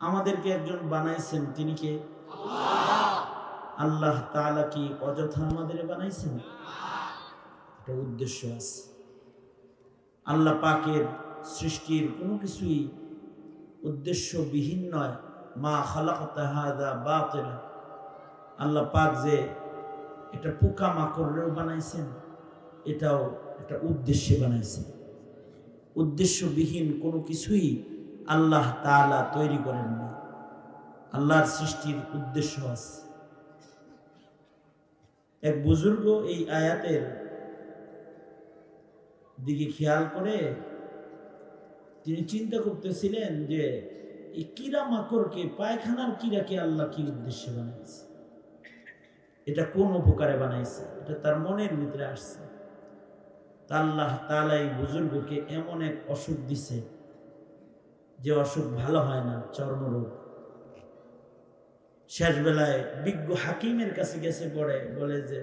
আমাদেরকে একজন বানাইছেন তিনি কে? আল্লাহ। তাআলা কি অযথা আমাদের বানাইছেন? একটা উদ্দেশ্য আছে। আল্লাহ পাকের সৃষ্টির কোনো কিছুই উদ্দেশ্যবিহীন নয়। মা খালাকতা হাদা বাতিলা। আল্লাহ পাক যে এটা পোকা মাকড়েও বানাইছেন এটাও একটা উদ্দেশ্যে বানাইছেন। উদ্দেশ্যবিহীন কোনো কিছুই আল্লাহ তাআলা তৈরি করেন না। আল্লাহর সৃষ্টির উদ্দেশ্য আছে। এক বুজুর্গ এই আয়াতের দিকে খেয়াল করে, তিনি চিন্তা করতেছিলেন যে, এই কিরা মাকড়কে, পায়খানার কিরাকে আল্লাহ কি উদ্দেশ্যে বানাইছে? এটা কোন উপকারে বানাইছে? এটা তার মনের ভিতরে আসছে। আল্লাহ তাআলা এই বুজুর্গকে এমন এক অসুখ দিছে যে অসুখ ভালো হয় না, চর্মরোগ। শেষ বেলায় বিজ্ঞ হাকিমের কাছে গেছে পড়ে বলে যে,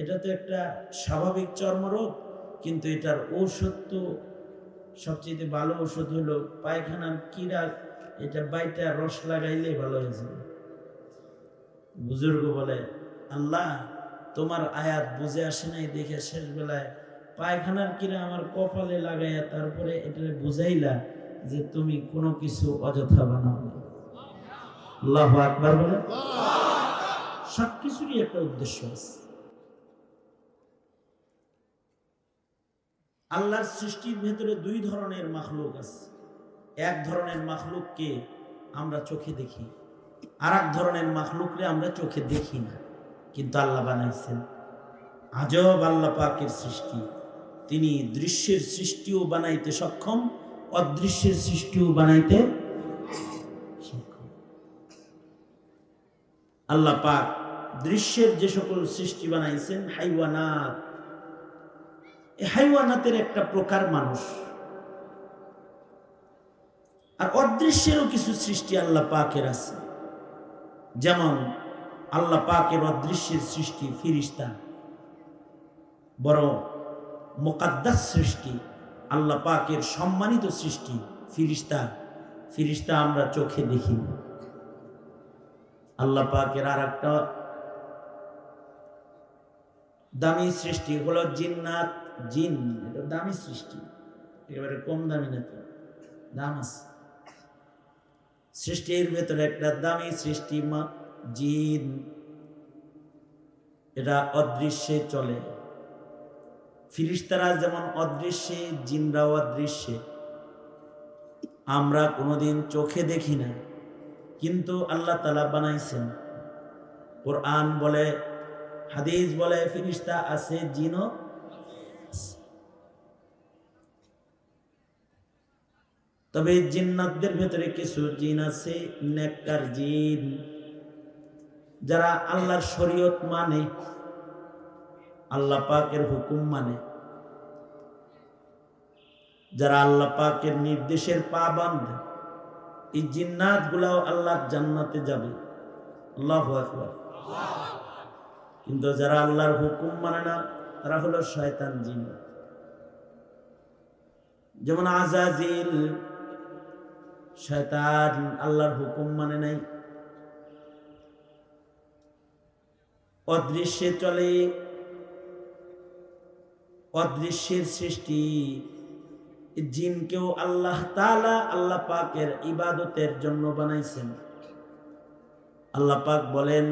এটা তো একটা স্বাভাবিক চর্মরোগ, কিন্তু এটার ঔষধ তো সবচেয়ে ভালো ওষুধ হলো পায়খানার কিরা, এটা বাইটা রস লাগাইলে ভালো হয়ে যাবে। বুজুর্গ বলে, আল্লাহ, তোমার আয়াত বুঝে আসে নাই দেখে শেষ বেলায় পায়খানার কিরা আমার কপালে লাগাইয়া তারপরে এটা বুঝাইলা যে তুমি কোনো কিছু অযথা বানাও না। আল্লাহ আকবার বলে। সব কিছুরই একটা উদ্দেশ্য আছে। আল্লাহর সৃষ্টির ভেতরে দুই ধরনের মাখলুক আছে। এক ধরনের মাখলুককে আমরা চোখে দেখি আর এক ধরনের মাখলুকরে আমরা চোখে দেখি না। কিন্তু আল্লাহ বানাইছেন। আজব আল্লাহ পাকের সৃষ্টি। তিনি দৃশ্যের সৃষ্টিও বানাইতে সক্ষম অদৃশ্যের সৃষ্টিও বানাইতে আল্লাহ পাক দৃশ্যের যে সকল সৃষ্টি বানাইছেন, হাইওয়ানাত। হাইওয়ানাতের একটা প্রকার মানুষ। আর অদৃশ্যেরও কিছু সৃষ্টি আল্লাহ পাকের আছে। যেমন আল্লাহ পাকের অদৃশ্যের সৃষ্টি ফিরিস্তা। বড় মোকাদ্দাস সৃষ্টি আল্লাহ পাকের সম্মানিত সৃষ্টি, ফিরিস্তা ফিরিস্তা আমরা চোখে দেখি আল্লাহ পাকের আর একটা দামি সৃষ্টি হলো জিন্নাত, জিন, এটা দামি সৃষ্টি। একেবারে কম দামি না দাম আছে। সৃষ্টির ভেতরে একটা দামি সৃষ্টি মা জিন। এটা অদৃশ্যে চলে। ফিরিস্তারা যেমন অদৃশ্যে, জিনরাও অদৃশ্যে। আমরা কোনোদিন চোখে দেখি না, কিন্তু আল্লাহ তালা বানাইছেন। কোরআন বলে, হাদিস বলে, ফিরিস্তা আছে, জিনও তবে জিন্নাতদের ভেতরে কিছু জিন আছে, নেককার জিন, যারা আল্লাহর শরীয়ত মানে। আল্লাহ পাকের হুকুম মানে। যারা আল্লাহ পাকের নির্দেশের পা বাঁধে এই জিন্নাত গুলাও আল্লাহ জান্নাতে যাবে। আল্লাহ কিন্তু যারা আল্লাহর হুকুম মানে না, তারা হলো শয়তান জিন। যেমন আজাজিল, শয়তান আল্লাহর হুকুম মানে নাই। অদৃশ্যে চলে অদৃশ্যের সৃষ্টি। জিনকেও আল্লাহ তালা আল্লাহ পাকের ইবাদতের জন্য বানাইছেন। আল্লাহ পাক বলেন,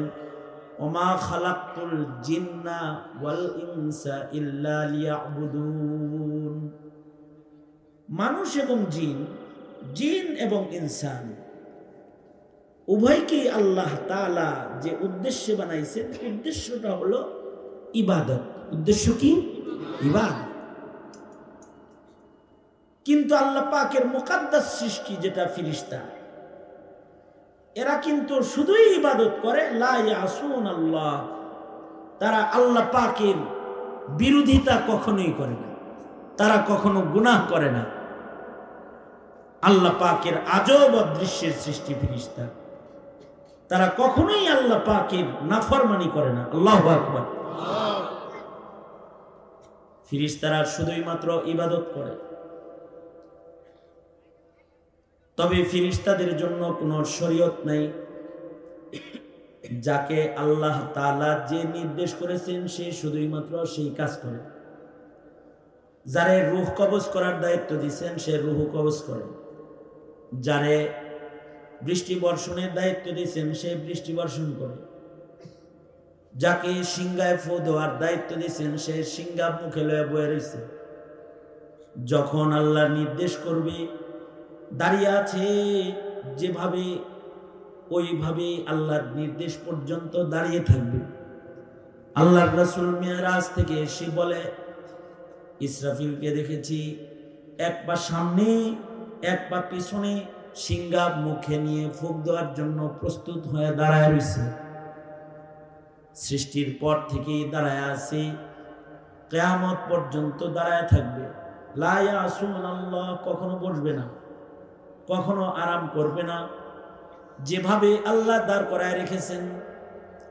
ওমা খালাকুল জিন্না ওয়াল ইনসা ইল্লা লিয়াবুদুন। মানুষ এবং জিন জিন এবং ইনসান, উভয়কেই আল্লাহ তালা যে উদ্দেশ্যে বানাইছেন, উদ্দেশ্যটা হলো ইবাদত। উদ্দেশ্য কি? ইবাদত। কিন্তু আল্লাহ পাকের মোকাদ্দাস সৃষ্টি যেটা ফিরিস্তা, এরা কিন্তু শুধুই ইবাদত করে লাসুন আল্লাহ তারা আল্লাহ পাকের বিরোধিতা কখনোই করে না, তারা কখনো গুনাহ করে না। আল্লাহ পাকের আজব অদৃশ্যের সৃষ্টি ফিরিস্তা, তারা কখনোই আল্লাহ পাকের নাফরমানি করে না। আল্লাহ আকবর। ফিরিস্তারা শুধুই মাত্র ইবাদত করে। তবে ফিরিস্তাদের জন্য কোনো শরীয়ত নাই, যাকে আল্লাহ তাআলা যে নির্দেশ করেছেন সে শুধুই মাত্র সেই কাজ করে। যারে রুহ কবজ করার দায়িত্ব দিচ্ছেন সে রুহ কবজ করে। যারে বৃষ্টি বর্ষণের দায়িত্ব দিয়েছেন সে বৃষ্টি বর্ষণ করে। যাকে সিংহায় ফু দেওয়ার দায়িত্ব দিয়েছেন, সে সিংহা মুখে লয়ে বয়ে রয়েছে যখন আল্লাহ নির্দেশ করবে, দাঁড়িয়ে আছে, যেভাবে, ওইভাবে আল্লাহর নির্দেশ পর্যন্ত দাঁড়িয়ে থাকবে। আল্লাহর রসুল মেয়ারাজ থেকে এসে বলে, ইসরাফিলকে দেখেছি, এক পা সামনে, এক পা পিছনে সিংহা মুখে নিয়ে ফুক দেওয়ার জন্য প্রস্তুত হয়ে দাঁড়ায় রয়েছে সৃষ্টির পর থেকেই দাঁড়ায় আছে। কেয়ামত পর্যন্ত দাঁড়ায় থাকবে। লায়া আসুন আল্লাহ কখনো বসবে না, কখনো আরাম করবে না। যেভাবে আল্লাহ দাঁড় করায় রেখেছেন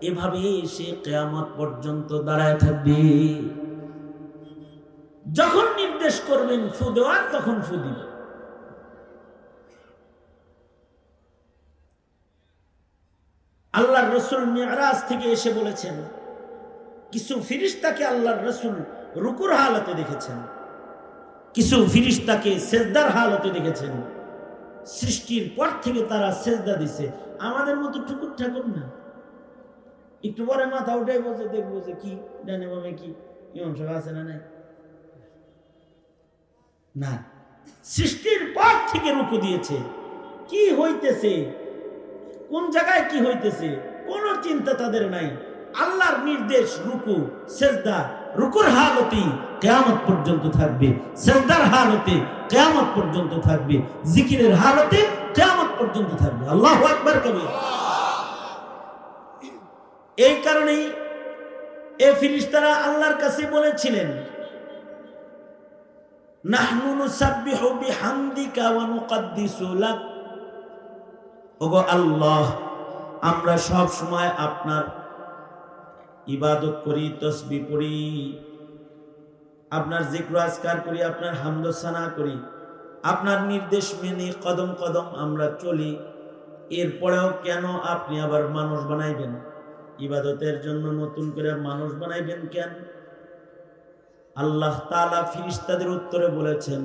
এভাবে সে কেয়ামত পর্যন্ত দাঁড়ায় থাকবে। যখন নির্দেশ করবেন, ফু দেওয়ার, তখন ফু দিবে আল্লাহর রসুল মেয়ারাজ থেকে এসে বলেছেন, কিছু ফিরিস্তাকে আল্লাহর রসুল রুকুর হালতে দেখেছেন, কিছু ফিরিস্তাকে সেজদার হালতে দেখেছেন। সৃষ্টির পর থেকে তারা সেজদা দিছে। আমাদের মতো ঠুকুর ঠাকুর না। একটু পরে মাথা উঠে বসে দেখব যে কি, ডানে বামে কি ইমাম আছে না নাই? না। সৃষ্টির পর থেকে রুকু দিয়েছে। কি হইতেছে? কোন জায়গায় কি হইতেছে? কোনো চিন্তা তাদের নাই। আল্লাহর নির্দেশ রুকু, সেজদা, রুকুর হালতি কেয়ামত পর্যন্ত থাকবে। সেজদার হালতে কেয়ামত পর্যন্ত থাকবে। জিকিরের হালতে কেয়ামত পর্যন্ত থাকবে। আল্লাহ আকবার কবি। এই কারণেই এ ফিরিস্তারা আল্লাহর কাছে বলেছিলেন, নাহনু নুসাব্বিহু বিহামদিকা ওয়া নুকাদ্দিসু লাক ওগো আল্লাহ, আমরা সব সময় আপনার ইবাদত করি, তসবি পড়ি, আপনার জিক্র আজকার করি, আপনার হামদসানা করি, আপনার নির্দেশ মেনে কদম কদম আমরা চলি, এরপরেও কেন আপনি আবার মানুষ বানাইবেন? ইবাদতের জন্য নতুন করে মানুষ বানাইবেন কেন? আল্লাহ তালা ফিরিস্তাদের উত্তরে বলেছেন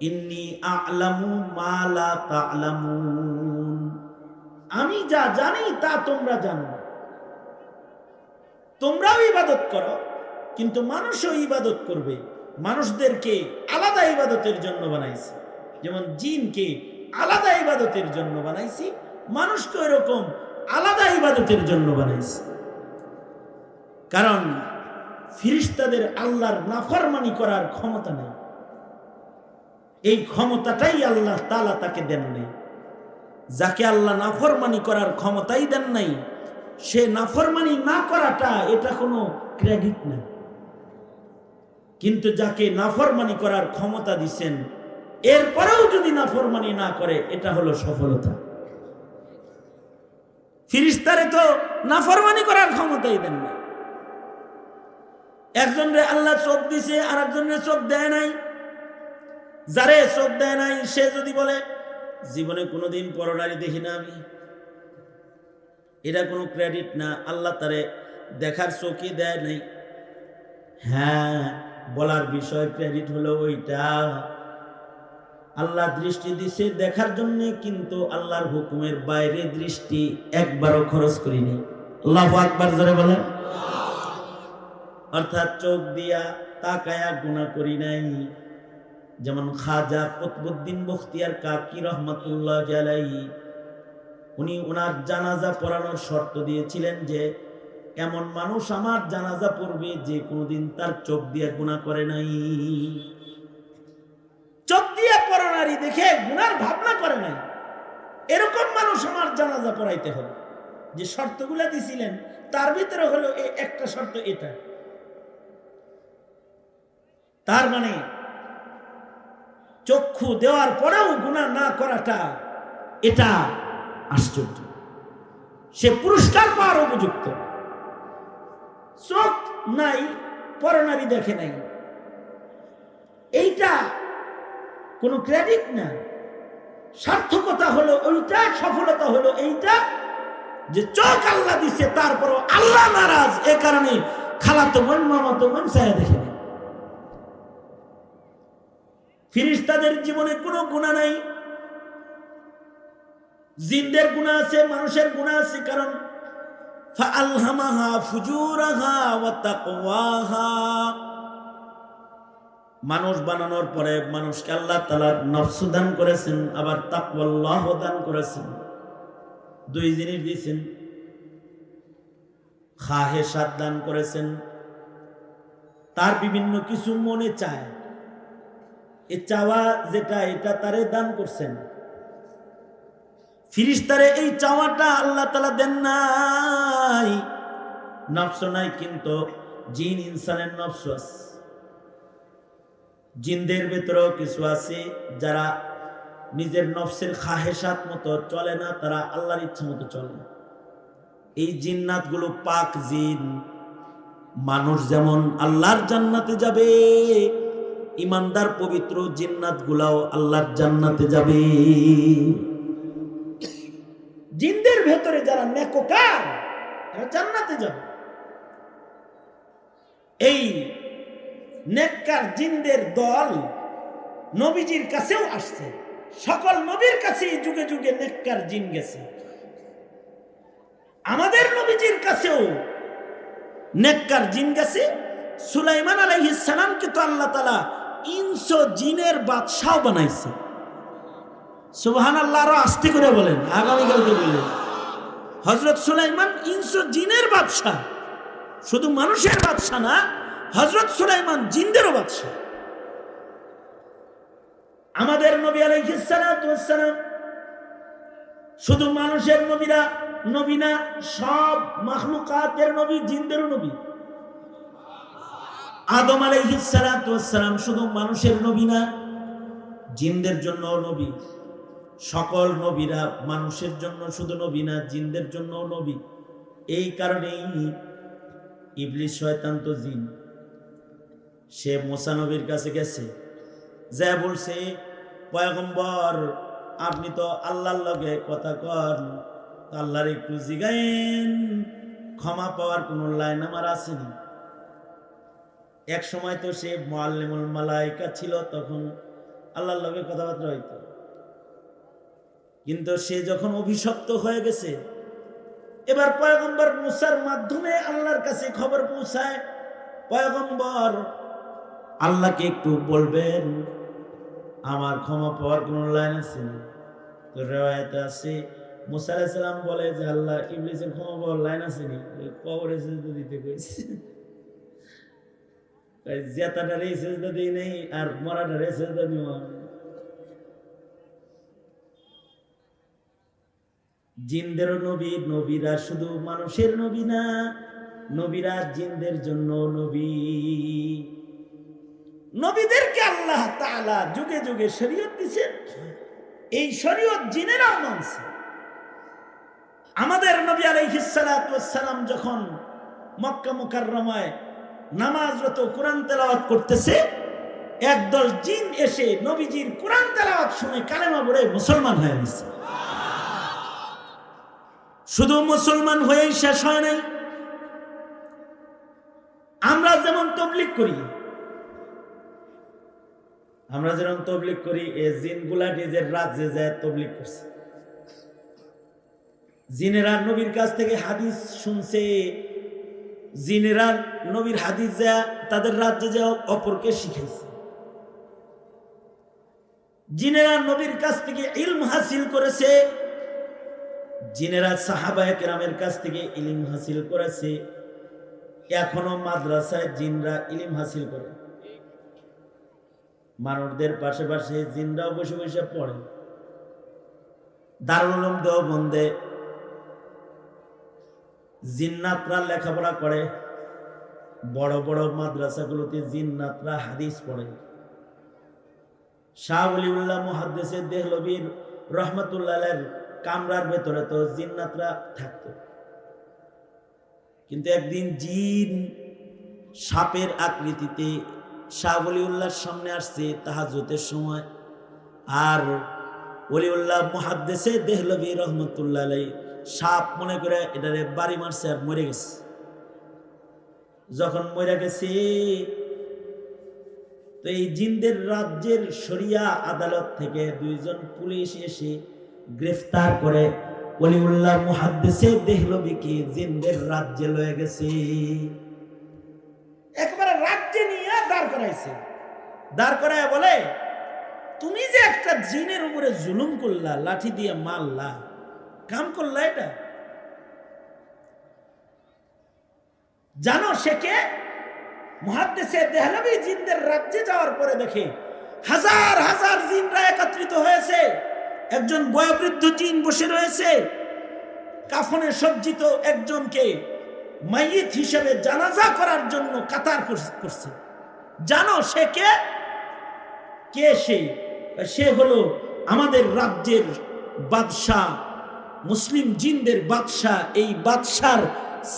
ইন্নি আলামু মালা তালামুন। আমি যা জানি তা তোমরা জানো। তোমরাও ইবাদত করো, কিন্তু মানুষও ইবাদত করবে। মানুষদেরকে আলাদা ইবাদতের জন্য বানাইছি। যেমন জিনকে আলাদা ইবাদতের জন্য বানাইছি, মানুষকে এরকম আলাদা ইবাদতের জন্য বানাইছি। কারণ ফিরিস্তাদের আল্লাহর নাফরমানি করার ক্ষমতা নেই। এই ক্ষমতাটাই আল্লাহ তালা তাকে দেন নাই। যাকে আল্লাহ নাফরমানি করার ক্ষমতাই দেন নাই, সে নাফরমানি না করাটা এটা কোনো ক্রেডিট না। কিন্তু যাকে নাফরমানি করার ক্ষমতা দিচ্ছেন এরপরেও যদি নাফরমানি না করে, এটা হলো সফলতা। ফিরিস্তারে তো নাফরমানি করার ক্ষমতাই দেন না একজনরে আল্লাহ চোখ দিছে আর একজনরে চোখ দেয় নাই। যারে চোখ দেয় নাই, সে যদি বলে, জীবনে কোনোদিন পরনারী দেখি না আমি। এটা কোনো ক্রেডিট না, আল্লাহ তারে দেখার চোখই দেয় নাই। হ্যাঁ বলার বিষয় ক্রেডিট হলো ওইটা। আল্লাহ দৃষ্টি দিছে দেখার জন্য, কিন্তু আল্লাহর হুকুমের বাইরে দৃষ্টি একবারও খরচ করিনি। আল্লাহ আকবার, জোরে বলেন। অর্থাৎ চোখ দিয়া তাকায়া গুণা করি নাই। যেমন খাজা কতবুদ্দিন বখতিয়ার কাকি রহমতুল্লাহ জালাই, উনি ওনার জানাজা পড়ানোর শর্ত দিয়েছিলেন যে, এমন মানুষ আমার জানাজা পড়বে যে কোনোদিন তার চোখ দিয়ে গুণা করে নাই। চোখ দিয়ে পড়ানারি দেখে গুনার ভাবনা করে নাই। এরকম মানুষ আমার জানাজা পড়াইতে হবে। যে শর্তগুলা দিছিলেন, তার ভিতরে হলো একটা শর্ত এটা। তার মানে চক্ষু দেওয়ার পরেও গুণা না করাটা, এটা আশ্চর্য। সে পুরস্কার পাওয়ার উপযুক্ত। চোখ নাই পরনারী দেখে নাই। এইটা কোনো ক্রেডিট না। সার্থকতা হলো ওইটা, সফলতা হলো এইটা, যে চোখ আল্লাহ দিছে, তারপরও আল্লাহ নারাজ। এ কারণে খালাতো বোন, মামাতো বোন ছায়া দেখে। ফিরিস্তাদের জীবনে কোনো গুণা নাই। জিন্দের গুণা আছে, মানুষের গুণা আছে, কারণ মানুষ বানানোর পরে মানুষকে আল্লাহ তালা নফসু দান করেছেন, আবার তাকওয়াল্লাহ দান করেছেন। দুই জিনিস দিয়েছেন। খাহেসাত দান করেছেন। তার বিভিন্ন কিছু মনে চায়। এ চাওয়া যেটা, এটা তারে দান করছেন। ফিরিস্তারে এই চাওয়াটা আল্লাহ তালা দেন নাই। নফস নাই কিন্তু জিন ইনসানের নফস আছে। জিনদের ভেতরেও কিছু আছে যারা নিজের নফসের খাহেসাত মতো চলে না, তারা আল্লাহর ইচ্ছা মতো চলে এই জিন্নাতগুলো পাক জিন। মানুষ যেমন আল্লাহর জান্নাতে যাবে ইমানদার, পবিত্র জিন্নাত গুলাও আল্লাহর জান্নাতে যাবে। জিনদের ভেতরে যারা নেকোকার এরা জান্নাতে যাবে। এই নেককার জিনদের দল নবীজির কাছেও আসছে। সকল নবীর কাছেই যুগে যুগে নেককার জিন গেছে। আমাদের নবীজির কাছেও নেককার জিন গেছে। সুলাইমান আলাইহিস সালামকে তো আল্লাহ তালা ইনসো জিনের বাদশাহ বানাইছে। সুবহান আল্লাহ আরও আস্তে করে বলেন আগামীকালকে বললেন। হজরত সুলাইমান ইনসো জিনের বাদশাহ। শুধু মানুষের বাদশাহ না হজরত সুলাইমান জিনদেরও বাদশাহ। আমাদের নবী আলাইহিসসালাম শুধু মানুষের নবীরা নবী না, সব মাখলুকাতের নবী, জিনদেরও নবী। আদম আলাইহিসসালাম শুধু মানুষের নবী না, জিনদের জন্য নবী। সকল নবীরা মানুষের জন্য শুধু নবী না, জিনদের জন্য নবী। এই কারণেই ইবলিশ শয়তান তো জিন। সে মোসা নবীর কাছে গেছে, যা বলছে, পয়গম্বর, আপনি তো আল্লাহর লগে কথা কন আল্লাহর একটু জিগাইন ক্ষমা পাওয়ার কোনো লাইন আমার আসেনি। এক সময় তো সে মোয়াল্লিমুল মালাইকা ছিল, তখন আল্লাহর লগে কথাবার্তা হইতো। কিন্তু সে যখন অভিশপ্ত হয়ে গেছে, এবার পয়গম্বর মুসার মাধ্যমে আল্লাহর কাছে খবর পৌঁছায়, পয়গম্বর, আল্লাহকে একটু বলবেন, আমার ক্ষমা পাওয়ার কোন লাইন আছে? তো রেওয়ায়তে আছে, মুসা আলাইসালাম বলে যে, আল্লাহ ইবলিসের ক্ষমা পাওয়ার লাইন আছে নি? কবরে সেজদা দিতে কইছে। জেতাটারে সেজদা দিই নেই আর মরাটারে সেজদা দিব জিনদেরও নবী, নবীরা শুধু মানুষের নবী না, নবীরা জিনদের জন্য নবী। নবীদেরকে আল্লাহ তাআলা যুগে যুগে শরীয়ত দিছেন। এই শরীয়ত জিনেরাও মানছে। আমাদের নবী আলাইহিসসালাম যখন মক্কা মুকাররমায় নামাজরত কোরআন তেলাওয়াত করতেছে। একদল জিন এসে নবীজির কোরআন তেলাওয়াত শুনে কালেমা পড়ে মুসলমান হয়ে গেছে। শুধু মুসলমান হয়েই শেষ হয় নাই। আমরা যেমন তবলিক করি, আমরা যেরকম তবলিক করি, এ জিনগুলা নিজের রাজ্যে যায় তবলিক করছে। জিনেরা নবীর কাছ থেকে হাদিস শুনছে জিনেরা নবীর হাদিস যা, তাদের রাজ্যে যা অপরকে শিখেছে। জিনেরা নবীর কাছ থেকে ইলম হাসিল করেছে, জিনেরা সাহাবায় কেরামের কাছ থেকে ইলিম হাসিল করেছে। এখনও মাদ্রাসায় জিনরা ইলিম হাসিল করে। মানুষদের পাশে পাশে জিনরাও বসে বসে পড়ে। দারুল দেওবন্দে জিন্নাতরা লেখাপড়া করে, বড় বড় মাদ্রাসাগুলোতে জিন্নাতরা হাদিস পড়ে। শাহ অলিউল্লাহ মুহাদ্দেসের দেহলবীর রহমতুল্লাহের কামরার ভেতরে তো জিন্নাতরা থাকতো। কিন্তু একদিন জিন সাপের আকৃতিতে শাহ অলিউল্লাহর সামনে আসছে তাহাজতের সময়, আর অলিউল্লাহ মহাদ্দেশে দেহলবি রহমতুল্লাহ সাপ মনে করে এটারে বাড়ি মারছে আর মরে গেছে। যখন মরে গেছে, তো এই জিন্দের রাজ্যের শরিয়া আদালত থেকে দুইজন পুলিশ এসে গ্রেফতার করে অলিউল্লাহ জিন্দের রাজ্যে লয়ে গেছে। একবারে রাজ্যে নিয়ে দাঁড় করাইছে। দাঁড় করায় বলে, তুমি যে একটা জিনের উপরে জুলুম করলা, লাঠি দিয়ে মারলা কাম করলা এটা? জানো সে কে? মহাদ্দেশে দেহলবি জিনদের রাজ্যে যাওয়ার পরে দেখে হাজার হাজার জিনরা একত্রিত হয়েছে। একজন বয়োবৃদ্ধ জিন বসে রয়েছে। কাফনে সজ্জিত একজনকে মাইয়িত হিসেবে জানাজা করার জন্য কাতার কর- করছে। জানো সে কে? কে সে? সে হলো আমাদের রাজ্যের বাদশাহ মুসলিম জিনদের বাদশাহ এই বাদশার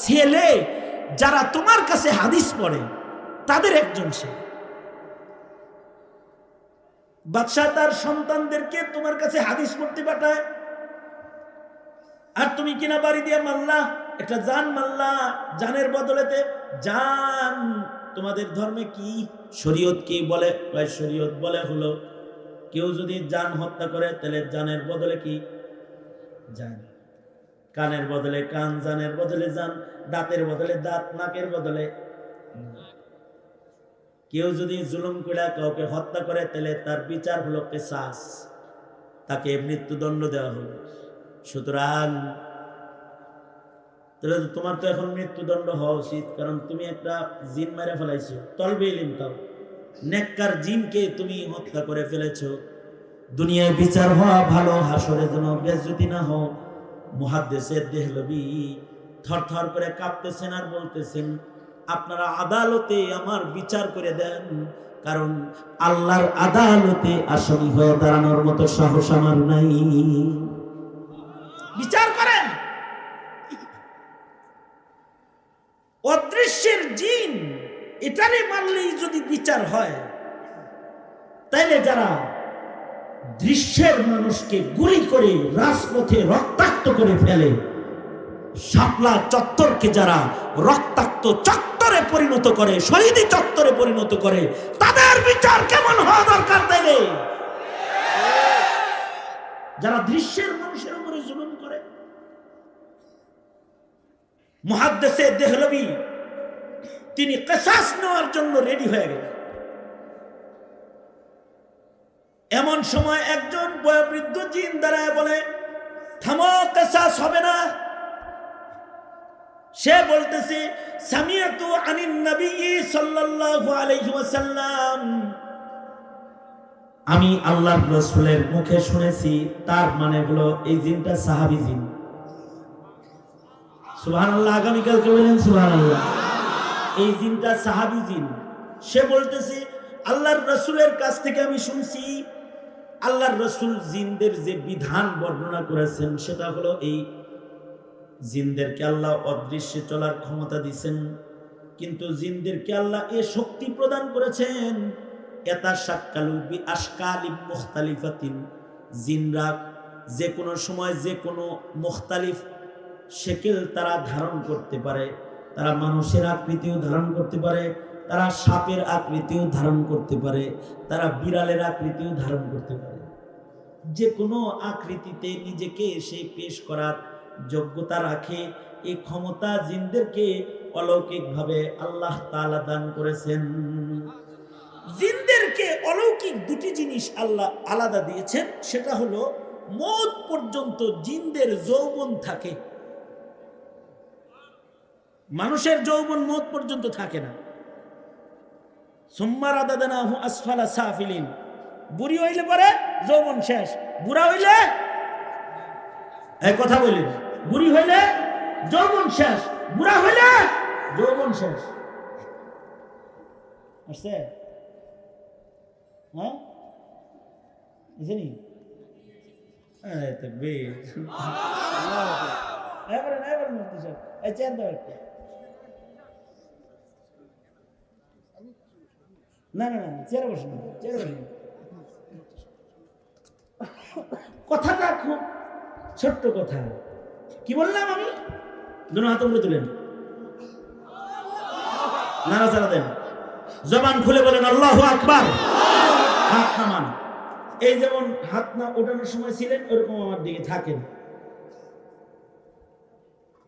ছেলে যারা তোমার কাছে হাদিস পড়ে, তাদের একজন সে। বাদশাহ তার সন্তানদেরকে তোমার কাছে হাদিস পড়তে পাঠায়। আর তুমি কিনা বাড়ি দিয়ে মাল্লা একটা জান মাল্লা জানের বদলেতে, জান, তোমাদের ধর্মে কি শরীয়ত কি বলে? শরীয়ত বলে হলো, কেউ যদি জান হত্যা করে, তাহলে জানের বদলে কি জান কানের বদলে কান, জানের বদলে জান, দাঁতের বদলে দাঁত, নাকের বদলে। কেউ যদি জুলুম করে কাউকে হত্যা করে, তাহলে তার বিচার হলো কেসাস। তাকে মৃত্যুদণ্ড দেওয়া হবে। সুতরাং, তাহলে তোমার তো এখন মৃত্যুদণ্ড হওয়া উচিত, কারণ তুমি একটা জিন মেরে ফেলাইছো। তলবে ইলিম তাও নেককার জিনকে তুমি হত্যা করে ফেলেছো। দুনিয়ায় বিচার হওয়া ভালো হাসরে যেন বেজ্জতি না হোক। মুহাদ্দেসের দেহলবি থর থর করে কাঁপতেছেন আর বলতেছেন, আপনারা আদালতে আমার বিচার করে দেন, কারণ আল্লাহর আদালতে আসামি হয়ে দাঁড়ানোর মতো সাহস আমার নাই। বিচার করেন। অদৃশ্যের জিন, এটারে মানলেই যদি বিচার হয়, তাইলে যারা দৃশ্যের মানুষকে গুলি করে রাজপথে রক্তাক্ত করে ফেলে। শাপলা চত্বরকে যারা রক্তাক্ত চত্বরে পরিণত করে, শহীদি চত্বরে পরিণত করে, তাদের বিচার কেমন হওয়া দরকার তাইলে? যারা দৃশ্যের মানুষের উপরে জুলুম করে মহাদ্দেশে দেহলবি, তিনি কেসাস নেওয়ার জন্য রেডি হয়ে গেলেন। এমন সময় একজন বয়োবৃদ্ধ জিন দাঁড়ায় বলে, থামো, কেসাস হবে না। সে বলতেছে আমি আল্লাহর রাসূলের মুখে শুনেছি, তার মানে হলো এই জিনটা সাহাবী জিন। সুবহানাল্লাহ আগামীকালকে বলেন সুবহানাল্লাহ? এই জিনটা সাহাবী জিন। সে বলতেছে, আল্লাহর রসুলের কাছ থেকে আমি শুনছি আল্লাহর রসুল জিনদের যে বিধান বর্ণনা করেছেন, সেটা হলো এই, জিনদেরকে আল্লাহ অদৃশ্যে চলার ক্ষমতা দিছেন, কিন্তু জিনদেরকে আল্লাহ এ শক্তি প্রদান করেছেন এটা সাক্কালু বি আশকালিম মুখতালিফাতিন, জিনরা যে কোনো সময় যে কোনো মুখতালিফ শেকেল তারা ধারণ করতে পারে, তারা মানুষের আকৃতিও ধারণ করতে পারে, তারা সাপের আকৃতিও ধারণ করতে পারে, তারা বিড়ালের আকৃতিও ধারণ করতে পারে। যে কোনো আকৃতিতে নিজেকে সে পেশ করার যোগ্যতা রাখে। এই ক্ষমতা জিনদেরকে অলৌকিকভাবে আল্লাহ তাআলা দান করেছেন। জিনদেরকে অলৌকিক দুটি জিনিস আল্লাহ আলাদা দিয়েছেন, সেটা হলো মত পর্যন্ত জিনদের যৌবন থাকে। মানুষের যৌবন মত পর্যন্ত থাকে না। সোম্মার আদাদানা আসফালা সাফিলিন। বুড়ি হইলে পরে যৌবন শেষ। বুড়া হইলে? এই কথা বললেন বুড়ি হইলে? যৌবন শেষ। বুড়া হইলে? যৌবন শেষ। আসছে? হ্যাঁ? একটা। না না না, চেয়ারে বসুন চেয়ারে বসুন কথাটা খুব ছোট্ট কথা। কি বললাম আমি? দুনো হাত উপরে তুলেন। নাড়াচাড়া দেন। জবান খুলে বলেন, আল্লাহ আকবার। হাত নামান। এই যেমন হাত না ওঠানোর সময় ছিলেন, ওরকম আমার দিকে থাকেন।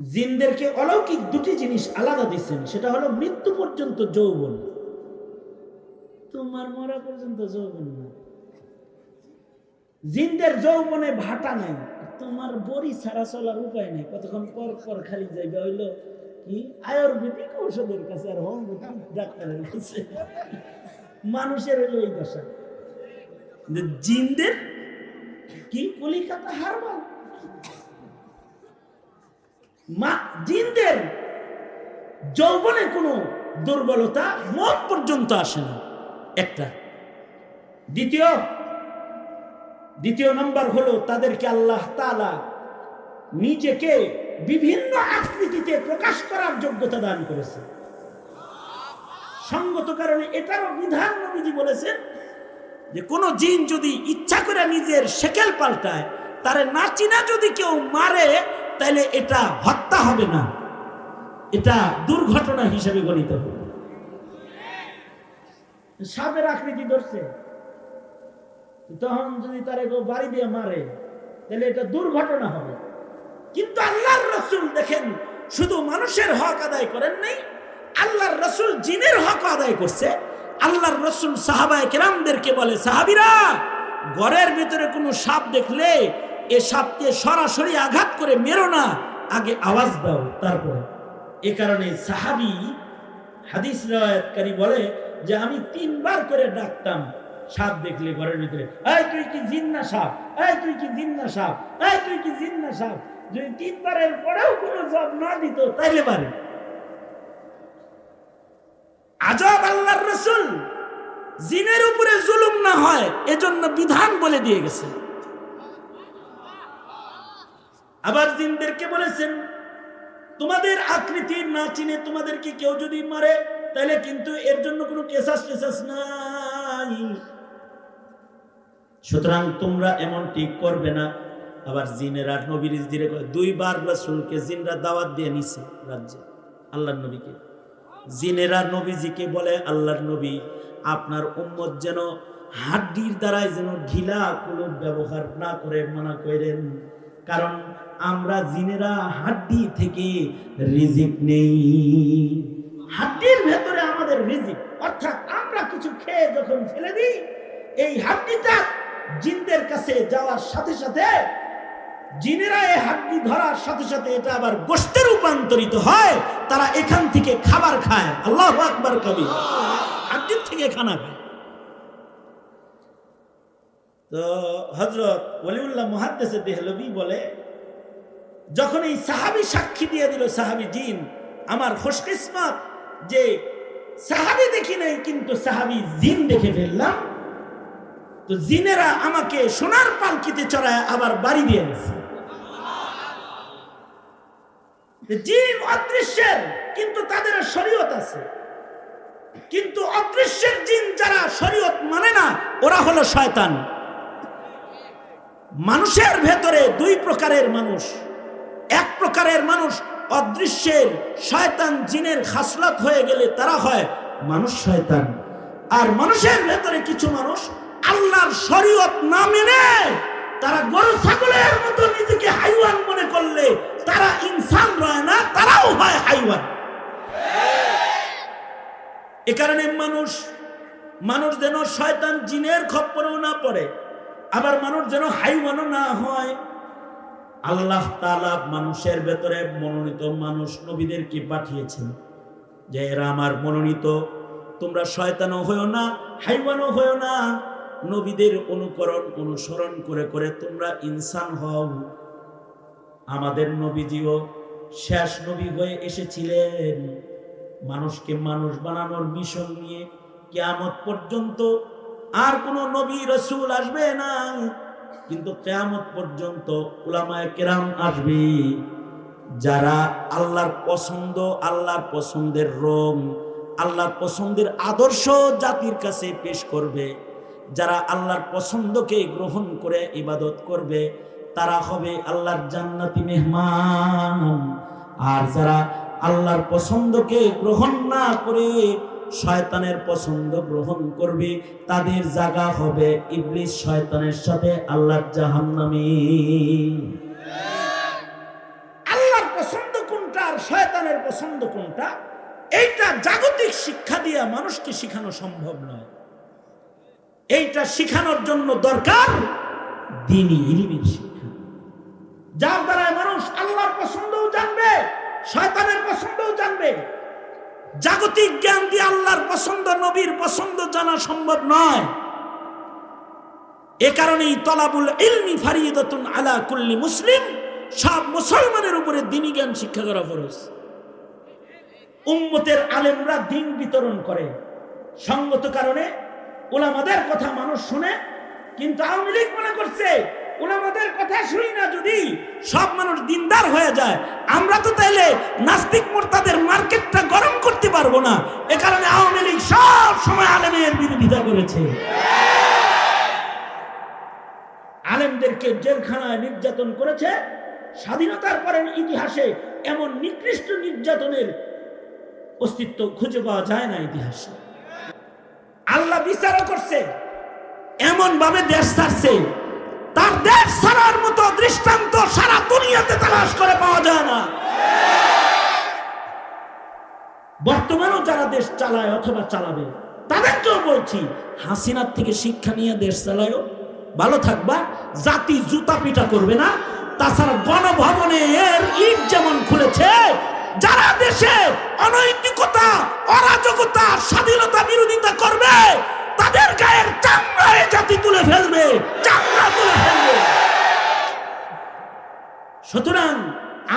জিনদেরকে অলৌকিক দুটি জিনিস আলাদা দিচ্ছেন, সেটা হলো মৃত্যু পর্যন্ত যৌবন। তোমার মরা পর্যন্ত যৌবন না। জিনদের যৌবনে ভাটা নাই, তোমার বড়ি ছাড়া চলার উপায় নেই। কতক্ষণ পর পর খালি যাইবে হইল কি? আয়ুর্বেদিক ঔষধের কাছে আর হোমিওপ্যাথিক ডাক্তারের কাছে। মানুষের হলো এই দশা। জিনদের কি? কলিকাতা হারবাল মা, জিনদের যৌবনে কোনো দুর্বলতা মত পর্যন্ত আসে না। একটা। দ্বিতীয় দ্বিতীয় নম্বর হলো তাদেরকে আল্লাহ তালা নিজেকে বিভিন্ন আকৃতিতে প্রকাশ করার যোগ্যতা দান করেছে। সঙ্গত কারণে এটারও বিধান নবীজি বলেছেন যে কোনো জিন যদি ইচ্ছা করে নিজের সেকেল পাল্টায়, তারে না চিনা যদি কেউ মারে, তাহলে এটা হত্যা হবে না। এটা দুর্ঘটনা হিসেবে গণিত হবে। সাপের আকৃতি ধরছে। তখন যদি তারে বাড়ি দিয়ে মারে, তাহলে এটা দুর্ঘটনা হবে। কিন্তু আল্লাহর রসুল দেখেন, শুধু মানুষের হক আদায় করেন নাই, আল্লাহর রসুল জিনের হক আদায় করছে। আল্লাহর রসুল সাহাবায় কেরামদেরকে বলে, সাহাবিরা, ঘরের ভিতরে কোনো সাপ দেখলে এ সাপকে সরাসরি আঘাত করে মেরো না। আগে আওয়াজ দাও, তারপরে। এ কারণে সাহাবি হাদিস রায়তকারী বলে যে, আমি তিনবার করে ডাকতাম সাপ দেখলে ঘরের ভিতরে তুই কি জিন্না সাপ? এই, তুই কি জিন্না সাপ? এই, তুই কি জিন্না সাপ? যদি তিনবারের পরেও কোনো জব না দিত, তাইলে পারে। আজব আল্লাহর রসুল। জিনের উপরে জুলুম না হয়, এজন্য বিধান বলে দিয়ে গেছে। আবার জিনদেরকে বলেছেন, তোমাদের আকৃতি না চিনে তোমাদেরকে কেউ যদি মারে তাহলে কিন্তু এর জন্য কোনো কেসাস টেসাস নাই। সুতরাং তোমরা এমন ঠিক করবে না। আবার জিনেরা নবীর দিরে দুইবার রাসূলকে জিনরা দাওয়াত দিয়ে নিছে রাজ্যে, আল্লাহর নবীকে। জিনেরা নবীজিকে বলে, আল্লাহর নবী, আপনার উম্মত যেন হাড্ডির দ্বারাই যেন ঢিলা কোনো ব্যবহার না করে মানা করেন। কারণ আমরা জিনেরা হাড্ডি থেকে রিজিক নেই। হাড্ডির ভেতরে আমাদের রিজিক, অর্থাৎ আমরা কিছু খেয়ে যখন ফেলে দিই, এই হাড্ডিটা জিনদের কাছে যাওয়ার সাথে সাথে, জিনেরা এই হাড্ডি ধরার সাথে সাথে এটা আবার গোষ্ঠে রূপান্তরিত হয়। তারা এখান থেকে খাবার খায়। আল্লাহ আকবার কবি। হাড্ডির থেকে খানা খায়। তো হজরত ওলিউল্লাহ মহাদ্দেশে দেহলবি বলে, যখন এই সাহাবি সাক্ষী দিয়ে দিল, সাহাবি জিন, আমার খুশকিসমত যে সাহাবি দেখি নাই, কিন্তু সাহাবি জিন দেখে ফেললাম। তো জিনেরা আমাকে সোনার পালকিতে চড়ায় আবার বাড়ি দিয়ে গেছে। জিন অদৃশ্যের, কিন্তু তাদের শরীয়ত আছে। কিন্তু অদৃশ্যের জিন যারা শরীয়ত মানে না, ওরা হলো শয়তান। মানুষের ভেতরে দুই প্রকারের মানুষ। এক প্রকারের মানুষ অদৃশ্যের, শয়তান জিনের খাসলত হয়ে গেলে তারা হয় মানুষ শয়তান। আর মানুষের ভেতরে কিছু মানুষ আল্লাহর শরীয়ত না মেনে তারা গরু ছাগলের মতো নিজেকে হাইওয়ান মনে করলে তারা ইনসান রয় না, তারাও হয় হাইওয়ান। এ কারণে মানুষ মানুষ যেন শয়তান জিনের খপ্পরেও না পড়ে, আবার মানুষ যেন হাইওয়ানও না হয়। আল্লাহ তালা মানুষের ভেতরে মনোনীত মানুষ নবীদেরকে পাঠিয়েছেন যে এরা আমার মনোনীত, তোমরা শয়তানও হয়েও না, হাইওয়ানও হয়েও না। নবীদের অনুকরণ, অনুসরণ করে করে তোমরা ইনসান হও। আমাদের নবীজিও শেষ নবী হয়ে এসেছিলেন। মানুষকে মানুষ বানানোর মিশন নিয়ে কেয়ামত পর্যন্ত আর কোনো নবী রসুল আসবে না। কিন্তু কেয়ামত পর্যন্ত উলামায় কেরাম আসবে। যারা আল্লাহর পছন্দ, আল্লাহর পছন্দের রং আল্লাহর পছন্দের আদর্শ জাতির কাছে পেশ করবে। যারা আল্লাহর পছন্দকে গ্রহণ করে ইবাদত করবে, তারা হবে আল্লাহর জান্নাতি মেহমান। আর যারা আল্লাহর পছন্দকে গ্রহণ না করে শয়তানের পছন্দ গ্রহণ করবে, তাদের জায়গা হবে ইবলিস শয়তানের সাথে আল্লাহর জাহান্নামী। আল্লাহর পছন্দ কোনটা আর শয়তানের পছন্দ কোনটা? এইটা জাগতিক শিক্ষা দিয়ে মানুষকে শেখানো সম্ভব নয়। এইটা শিখানোর জন্য দরকার দিনই ইলিমের শিক্ষা। যার দ্বারা মানুষ আল্লাহর পছন্দও জানবে, শয়তানের পছন্দও জানবে। জাগতিক জ্ঞান দিয়ে আল্লাহর পছন্দ, নবীর পছন্দ জানা সম্ভব নয়। এ কারণেই তলাবুল ইলমি ফারিদাতুন আলা কুল্লি মুসলিম, সব মুসলমানের উপরে দিনী জ্ঞান শিক্ষা করা ফরজ। উম্মতের আলেমরা দিন বিতরণ করে। সঙ্গত কারণে ওলামাদের কথা মানুষ শুনে, কিন্তু আওয়ামী লীগ মনে করছে ওলামাদের কথা শুনি না যদি সব মানুষ দিনদার হয়ে যায়। আমরা তো তাইলে নাস্তিক মোর্তাদের মার্কেটটা গরম করতে পারব না। এ কারণে আওয়ামী লীগ সব সময় আলেমের বিরোধিতা করেছে। আলেমদেরকে জেলখানায় নির্যাতন করেছে। স্বাধীনতার পরের ইতিহাসে এমন নিকৃষ্ট নির্যাতনের অস্তিত্ব খুঁজে পাওয়া যায় না ইতিহাসে। আল্লাহ বিচারও করছে এমন ভাবে দেশ ছাড়ছে। তার দেশ ছাড়ার মতো দৃষ্টান্ত সারা দুনিয়াতে তালাশ করে পাওয়া যায় না। বর্তমানেও যারা দেশ চালায় অথবা চালাবে, তাদেরকেও বলছি, হাসিনার থেকে শিক্ষা নিয়ে দেশ চালায়ও, ভালো থাকবা, জাতি জুতা পিটা করবে না। তাছাড়া গণভবনে এর ইট যেমন খুলেছে যারা দেশে অনৈতিকতা, অরাজকতা, স্বাধীনতা বিরোধিতা করবে, তাদের গায়ের চামড়ায় জাতি তুলে ফেলবে, চামড়া তুলে ফেলবে। সুতরাং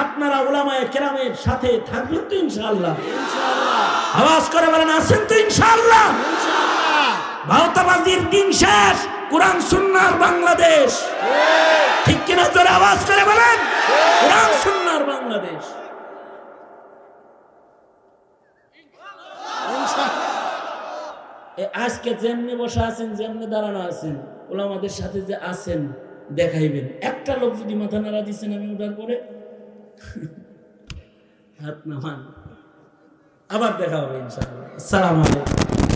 আপনারা ওলামায়ে কেরামের সাথে থাকবেন তো ইনশাআল্লাহ। আওয়াজ করে বলেন, আছেন তো ইনশাআল্লাহ? ভারতাবাজির দিন শেষ, কোরআন সুন্নার বাংলাদেশ। ঠিক কিনা জোরে আওয়াজ করে বলেন? কোরআন সুন্নার বাংলাদেশ। আজকে যেমনি বসে আছেন, যেমনি দাঁড়ানো আছেন, ওলামাদের সাথে যে আছেন, দেখাইবেন। একটা লোক যদি মাথা নাড়া দিচ্ছেন আমি উঠার পরে, হাত নামান। আবার দেখা হবে ইনশাআল্লাহ। আসসালামু আলাইকুম।